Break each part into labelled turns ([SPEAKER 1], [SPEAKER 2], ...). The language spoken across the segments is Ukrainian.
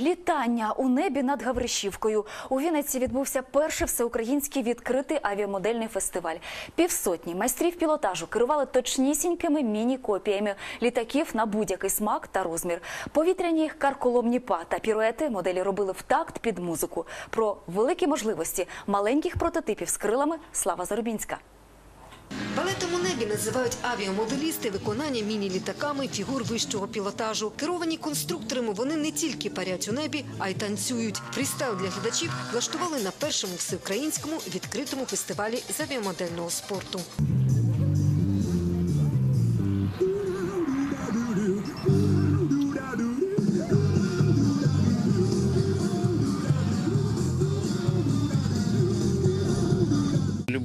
[SPEAKER 1] Літання у небі над Гавришівкою. У Вінниці відбувся перший всеукраїнський відкритий авіамодельний фестиваль. Півсотні майстрів пілотажу керували точнісінькими міні-копіями літаків на будь-який смак та розмір. Повітряні карколомні па та піруети моделі робили в такт під музику. Про великі можливості маленьких прототипів з крилами Слава Зарубінська.
[SPEAKER 2] Балетом у небі називають авіамоделісти виконання міні-літаками фігур вищого пілотажу. Керовані конструкторами вони не тільки парять у небі, а й танцюють. Фрістайл для глядачів влаштували на першому всеукраїнському відкритому фестивалі з авіамодельного спорту.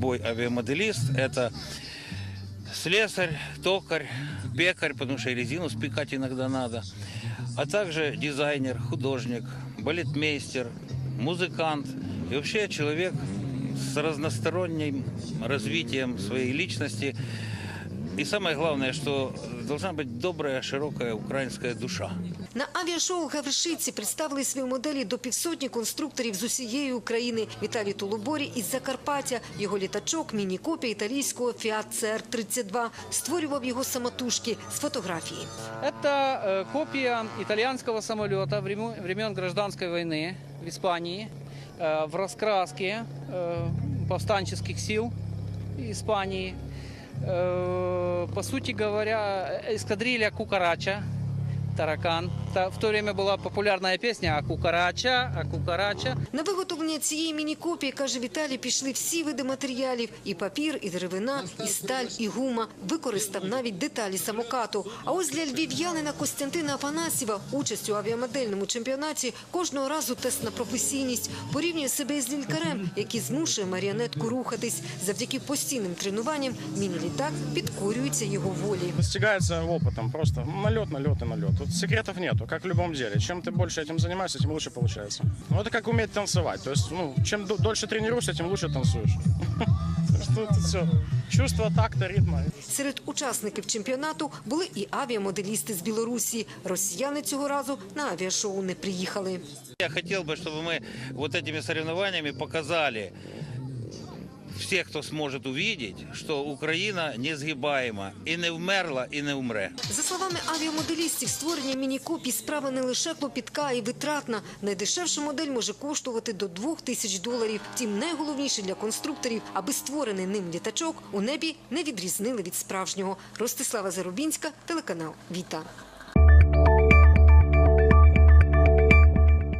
[SPEAKER 3] Любой авиамоделист – это слесарь, токарь, пекарь, потому что и резину спекать иногда надо, а также дизайнер, художник, балетмейстер, музыкант и вообще человек с разносторонним развитием своей личности. И самое главное, что должна быть добрая, широкая украинская душа.
[SPEAKER 2] На авіашоу Гавришиці представили свої моделі до півсотні конструкторів з усієї України. Віталій Тулуборі із Закарпаття. Його літачок, міні-копія італійського Fiat CR-32. Створював його самотужки з фотографії.
[SPEAKER 4] Это э, копия итальянского самолета времен, времен гражданской войны в Испании э, в раскраске э, повстанческих сил Испании. Э, по сути говоря, эскадрилья Кукарача, таракан. Та- В то время была популярная песня «А кукарача.
[SPEAKER 2] На виготовлення цієї міні-копії, каже Віталій, пішли всі види матеріалів – і папір, і деревина, і сталь, і гума. Використав навіть деталі самокату. А ось для львів'янина Костянтина Афанасьєва участь у авіамодельному чемпіонаті кожного разу тест на професійність. Порівнює себе із лількарем, який змушує маріонетку рухатись. Завдяки постійним тренуванням міні-літак підкорюється його волі.
[SPEAKER 5] Достигается опытом, просто налет, налет и налет. Тут секретов нету, как в любом деле. Чем ты больше этим занимаешься, тем лучше получается. Ну, это как уметь танцевать. То есть, ну, чем д- дольше тренируешься, тем лучше танцуешь. Так что это все. Чувство такта, ритма.
[SPEAKER 2] Серед учасників чемпіонату були і авіамоделісти з Білорусі. Росіяни цього разу на авіашоу не приїхали.
[SPEAKER 3] Я хотел бы, чтобы мы вот этими соревнованиями показали всех, кто сможет увидеть, что Украина несгибаема и не вмерла, и не умре.
[SPEAKER 2] За словами авіамоделістів, створення міні-копій справа не лише клопітка й витратна. Найдешевша модель може коштувати до 2 тисяч доларів. Втім, найголовніше для конструкторів, аби створений ним літачок у небі не відрізнили від справжнього. Ростислава Зарубінська, телеканал Віта.